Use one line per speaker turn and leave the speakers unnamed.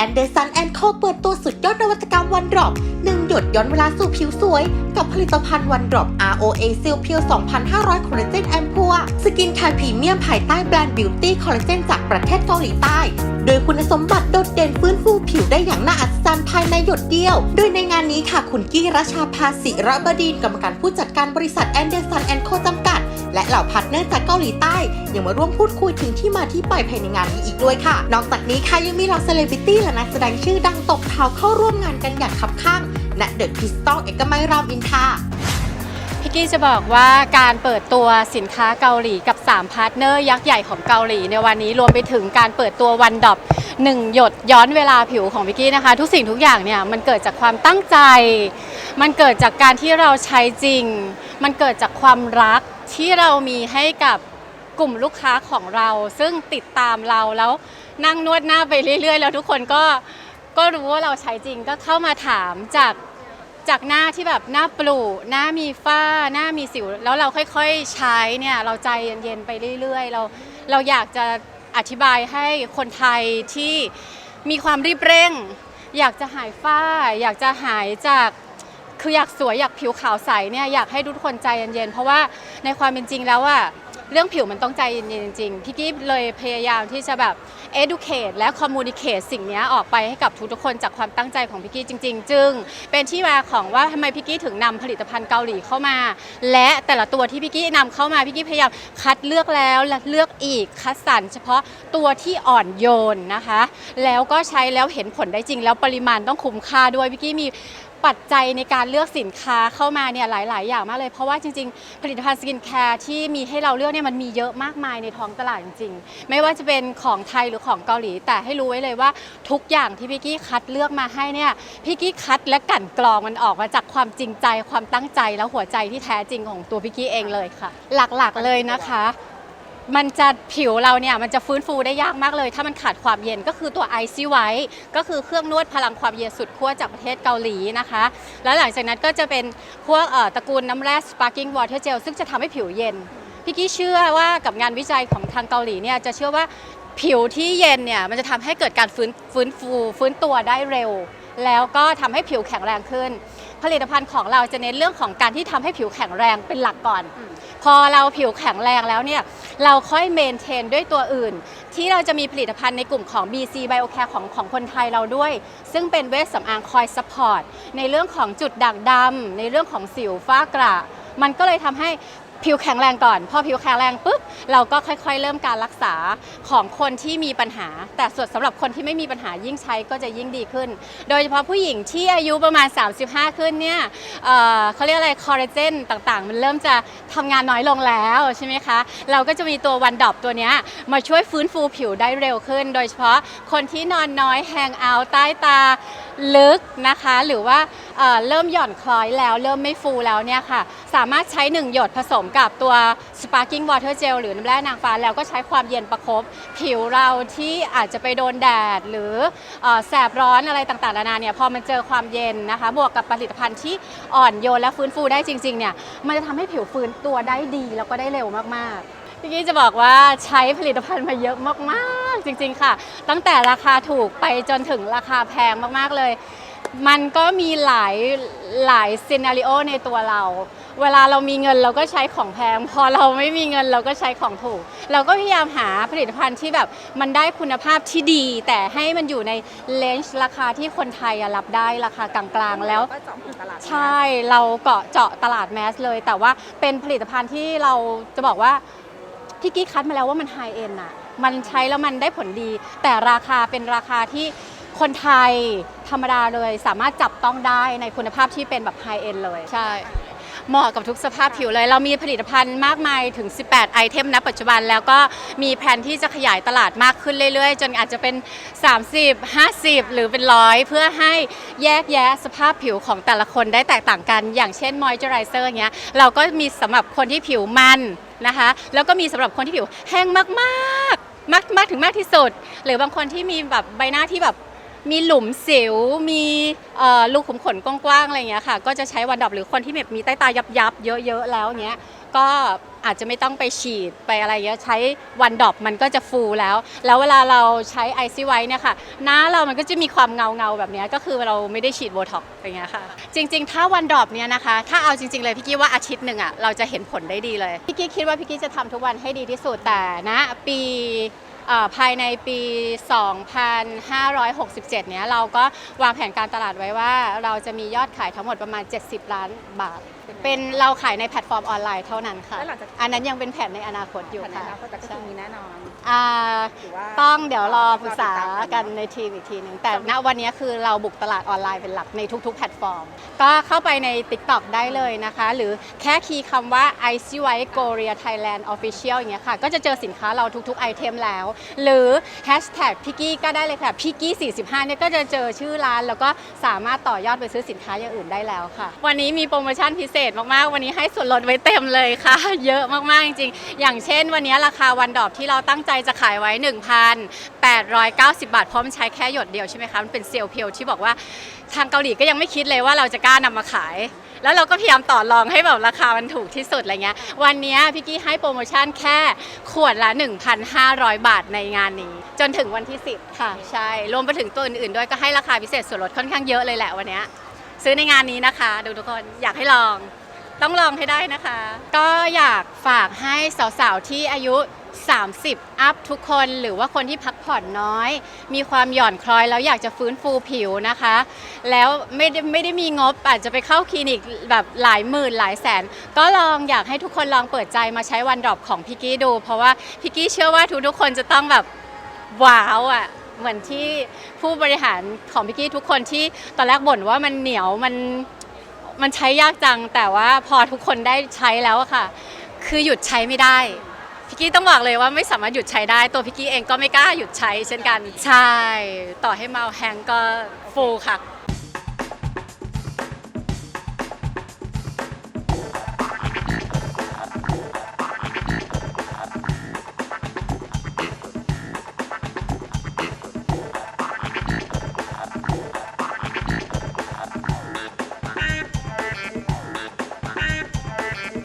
แอนเดอร์สันแอนโคเปิดตัวสุดยอดนวัตกรรมวันดรอปหนึ่งหยดย้อนเวลาสู่ผิวสวย กับผลิตภัณฑ์วันดรอป ROA ซิลเพียว 2,500 คอลลาเจนแอมพัว สกินแคร์พรีเมียมภายใต้แบรนด์บิวตี้คอลลาเจนจากประเทศเกาหลีใต้ ดยคุณสมบัติโดดเด่นฟื้นฟูผิวได้อย่างน่าอัศจรรย์ภายในหยดเดียว โดยในงานนี้ค่ะคุณกี้รัชาภาสิระบดีนกรรมการผู้จัดการบริษัทแอนเดอร์สันแอนโคจำกัด และเหล่าพาร์ทเนอร์จากเกาหลีใต้ ยังมาร่วมพูดคุยถึงที่มาที่ไปภายในงานนี้อีกด้วยค่ะ นอกจากนี้ค่ะยังมีเหล่าเซเลบริตี้และนักแสดงชื่อดังตบเท้าเข้าร่วมงานกันอย่างคับข้างณเดอะคริสตัลเอกมัยรามอินทา
พี่กี้จะบอกว่าการเปิดตัวสินค้าเกาหลีกับ 3 พาร์ทเนอร์ยักษ์ใหญ่ของเกาหลีในวันนี้รวมไปถึงการเปิดตัววันดอปหนึ่งหยดย้อนเวลาผิวของพี่กี้นะคะ ทุกสิ่งทุกอย่างเนี่ยมันเกิดจากความตั้งใจ มันเกิดจากการที่เราใช้จริง มันเกิดจากความรักที่เรามีให้กับกลุ่มลูกค้าของเรา ซึ่งติดตามเราแล้วนั่งนวดหน้าไปเรื่อย ๆ แล้วทุกคนก็ก็รู้ว่าเราใช้จริงก็เข้ามาถามจาก จากหน้าที่แบบหน้าปลูหน้ามีฝ้าหน้ามีสิว แล้วเราค่อยๆใช้เนี่ยเราใจเย็นๆไปเรื่อยๆ เราเราอยากจะอธิบายให้คนไทยที่มีความรีบเร่ง อยากจะหายฝ้า อยากจะหายจากคืออยากสวยอยากผิวขาวใสเนี่ยอยากให้ทุกคนใจเย็นๆเพราะว่าในความเป็นจริงแล้วอะ เรื่องผิวมันต้องใจเย็นๆจริงๆพี่กี้เลยพยายามที่จะแบบ educate และ communicate สิ่งนี้ออกไปให้กับทุกๆคนจากความตั้งใจของพี่กี้จริง ๆ จึง เป็นที่มาของว่าทำไมพี่กี้ถึงนำผลิตภัณฑ์เกาหลีเข้ามา และแต่ละตัวที่พี่กี้นำเข้ามาพี่กี้พยายามคัดเลือกแล้วและเลือกอีกคัดสรรเฉพาะตัวที่อ่อนโยนนะคะ แล้วก็ใช้แล้วเห็นผลได้จริง แล้วปริมาณต้องคุ้มค่าด้วยพี่กี้มี ปัจจัยในการเลือกสินค้าเข้ามาเนี่ยหลาย ๆ อย่างมากเลย เพราะว่าจริง ๆ ผลิตภัณฑ์สกินแคร์ที่มีให้เราเลือกเนี่ยมันมีเยอะมากมายในท้องตลาดจริง ๆ ไม่ว่าจะเป็นของไทยหรือของเกาหลี แต่ให้รู้ไว้เลยว่าทุกอย่างที่พี่กี้คัดเลือกมาให้เนี่ยพี่กี้คัดและกั่นกรองมันออกมาจากความจริงใจความตั้งใจแล้วหัวใจที่แท้จริงของตัวพี่กี้เองเลยค่ะ หลัก ๆ เลยนะคะ มันจะผิวเราเนี่ยมันจะฟื้นฟูได้ยากมากเลย ถ้ามันขาดความเย็นก็คือตัวไอซี่ไวท์ก็คือเครื่องนวดพลังความเย็นสุดขั้วจากประเทศเกาหลีนะคะ แล้วหลังจากนั้นก็จะเป็นพวกตระกูลน้ำแร่ sparkling water gel ซึ่งจะทำให้ผิวเย็นพี่กี้เชื่อว่ากับงานวิจัยของทางเกาหลีเนี่ยจะเชื่อว่าผิวที่เย็นเนี่ยมันจะทำให้เกิดการฟื้นฟื้นฟูฟื้นตัวได้เร็ว แล้วก็ทำให้ผิวแข็งแรงขึ้น ผลิตภัณฑ์ของเราจะเน้นเรื่องของการที่ทำให้ผิวแข็งแรงเป็นหลักก่อน พอเราผิวแข็งแรงแล้วเนี่ยเราค่อยเมนเทนด้วยตัวอื่น ที่เราจะมีผลิตภัณฑ์ในกลุ่มของ BC Biocare ของของคนไทยเราด้วย ซึ่งเป็นเวชสำอางคอยสปอร์ตในเรื่องของจุดด่างดำในเรื่องของสิวฝ้ากระ มันก็เลยทำให้ ผิวแข็งแรงก่อน พอผิวแข็งแรงปุ๊บเราก็ค่อยๆ เริ่มการรักษาของคนที่มีปัญหา แต่ส่วนสำหรับคนที่ไม่มีปัญหายิ่งใช้ก็จะยิ่งดีขึ้น โดยเฉพาะผู้หญิงที่อายุประมาณ 35 ขึ้นเนี่ยเเขาเรียกอะไรคอลลาเจนต่างๆ มันเริ่มจะทำงานน้อยลงแล้วใช่ไหมคะ เราก็จะมีตัววันดอปตัวนี้มาช่วยฟื้นฟูผิวได้เร็วขึ้น โดยเฉพาะคนที่นอนน้อยแฮงเอาท์ใต้ตา ลึกนะคะ หรือว่าเเริ่มหย่อนคล้อยแล้ว เริ่มไม่ฟูแล้วเนี่ยค่ะ สามารถใช้ 1 หยดผสมกับตัว Sparking Water Gel หรือน้ำแร่นางฟ้าแล้วก็ใช้ความเย็นประคบผิวเราที่อาจจะไปโดนแดด หรือเอ่อแสบร้อนอะไรต่างๆนานาเนี่ยพอมันเจอความเย็นนะคะ บวกกับผลิตภัณฑ์ที่อ่อนโยนและฟื้นฟูได้จริงๆเนี่ยมันจะทำให้ผิวฟื้นตัวได้ดีแล้วก็ได้เร็วมากๆพี่กี้จะบอกว่าใช้ผลิตภัณฑ์มาเยอะมากๆ จริง ๆ ค่ะ ตั้งแต่ราคาถูกไปจนถึงราคาแพงมากๆเลย มันก็มีหลายหลายซีนารีโอในตัวเรา เวลาเรามีเงินเราก็ใช้ของแพง พอเราไม่มีเงินเราก็ใช้ของถูก เราก็พยายามหาผลิตภัณฑ์ที่แบบมันได้คุณภาพที่ดี แต่ให้มันอยู่ในเลนจ์ราคาที่คนไทยอะรับได้ราคากลางๆ แล้ว
ก็เจาะถึงตลาด
ใช่เราเกาะเจาะตลาดแมสเลย แต่ว่าเป็นผลิตภัณฑ์ที่เราจะบอกว่าพี่กี้คัดมาแล้วว่ามันไฮเอ็นอะ มันใช้แล้วมันได้ผลดี แต่ราคาเป็นราคาที่คนไทยธรรมดาเลย สามารถจับต้องได้ในคุณภาพที่เป็นแบบไฮเอ็นเลย ใช่ เหมาะกับทุกสภาพผิวเลย เรามีผลิตภัณฑ์มากมายถึง 18 ไอเทมณปัจจุบัน แล้วก็มีแผนที่จะขยายตลาดมากขึ้นเรื่อยๆ จนอาจจะเป็น 30 50 หรือเป็นร้อยเพื่อให้แยกแยะสภาพผิวของแต่ละคนได้แตกต่างกัน อย่างเช่นมอยเจอไรเซอร์เงี้ยเราก็มีสำหรับคนที่ผิวมันนะคะ แล้วก็มีสำหรับคนที่ผิวแห้งมาก มากมากถึงมากที่สุด หรือบางคนที่มีแบบใบหน้าที่แบบมีหลุมสิว มีลูกขุมขนกว้างๆอะไรเงี้ยค่ะ ก็จะใช้วันดอปหรือคนที่แบบมีใต้ตายับๆเยอะๆแล้วเงี้ย ก็อาจจะไม่ต้องไปฉีดไปอะไรเยอะใช้วันดรอปมันก็จะฟูแล้ว แล้วเวลาเราใช้ไอซีไว้เนี่ยค่ะหน้าเรามันก็จะมีความเงาเงาแบบนี้ก็คือเราไม่ได้ฉีดโบท็อกซ์อย่างเงี้ยค่ะ จริง ๆ ถ้าวันดรอปเนี่ยนะคะ ถ้าเอาจริง ๆ เลยพี่กี้ว่าอาทิตย์หนึ่งอะเราจะเห็นผลได้ดีเลยพี่กี้คิดว่าพี่กี้จะทำทุกวันให้ดีที่สุดแต่นะ ปี ภายในปี 2567 เนี้ยเราก็วางแผนการตลาดไว้ว่าเราจะมียอดขายทั้งหมดประมาณ 70 ล้านบาท เป็นเราขายในแพลตฟอร์มออนไลน์เท่านั้นค่ะ
แล้วหลังจาก
อันนั้นยังเป็นแผนในอนาคตอยู่
ผ่าน
ค่ะ
แล้วก็จะคือมีแน่นอน
อ่า
หรือว่า
ต้องเดี๋ยวรอปรึกษา
ติดตม
กันในทีมอีกทีหนึ่งแต่ณวันนี้คือเราบุกตลาดออนไลน์เป็นหลักในทุกๆ แพลตฟอร์ม ก็เข้าไปใน TikTok ได้เลยนะคะ หรือแค่คีย์คำว่า i c y g o r i a Thailand Official อย่างเงี้ยค่ะ ก็จะเจอสินค้าเราทุกๆ ไอเทมแล้วหรือ Hashtag พิกกี้ก็ได้เลยค่ะพิกกี้45เนี่ยก็จะเจอชื่อร้านแล้วก็สามารถต่อยอดไปซื้อสินค้าอย่างอื่นได้แล้วค่ะ วันนี้มีโปรโมชั่นพิเศษมากๆ วันนี้ให้ส่วนลดไว้เต็มเลยค่ะ เยอะมากๆจริงๆ อย่างเช่น วันนี้ราคาวันดอปที่เราตั้งใจจะขายไว้ 1,890 บาทเพราะมันใช้แค่หยดเดียวใช่ไหมคะมันเป็นเซลล์เพียวที่บอกว่าทางเกาหลีก็ยังไม่คิดเลยว่าเราจะกล้านำมาขาย แล้วเราก็พยายามต่อรองให้แบบราคามันถูกที่สุดอะไรเงี้ย วันนี้พี่กี้ให้โปรโมชั่นแค่ขวดละ 1,500 บาทในงานนี้ จนถึงวันที่ 10 ค่ะ ใช่ รวมไปถึงตัวอื่นๆ ด้วยก็ให้ราคาพิเศษส่วนลดค่อนข้างเยอะเลยแหละวันนี้ซื้อในงานนี้นะคะ ดูทุกคนอยากให้ลอง ต้องลองให้ได้นะคะ ก็อยากฝากให้สาวๆที่อายุ 30 อัพทุกคนหรือว่าคนที่พักผ่อนน้อย มีความหย่อนคล้อยแล้วอยากจะฟื้นฟูผิวนะคะ แล้วไม่ได้ไม่ได้มีงบอาจจะไปเข้าคลินิกแบบหลายหมื่นหลายแสน ก็ลองอยากให้ทุกคนลองเปิดใจมาใช้วันดรอปของพิกกี้ดู เพราะว่าพิกกี้เชื่อว่าทุกๆคนจะต้องแบบว้าวอะเหมือนที่ผู้บริหารของพิกกี้ทุกคนที่ตอนแรกบ่นว่ามันเหนียวมันมันใช้ยากจังแต่ว่าพอทุกคนได้ใช้แล้วอะค่ะ คือหยุดใช้ไม่ได้ พิกกี้ต้องบอกเลยว่าไม่สามารถหยุดใช้ได้ตัวพิกกี้เองก็ไม่กล้าหยุดใช้เช่นกันใช่ต่อให้เมาแฮงก็ฟูลค่ะ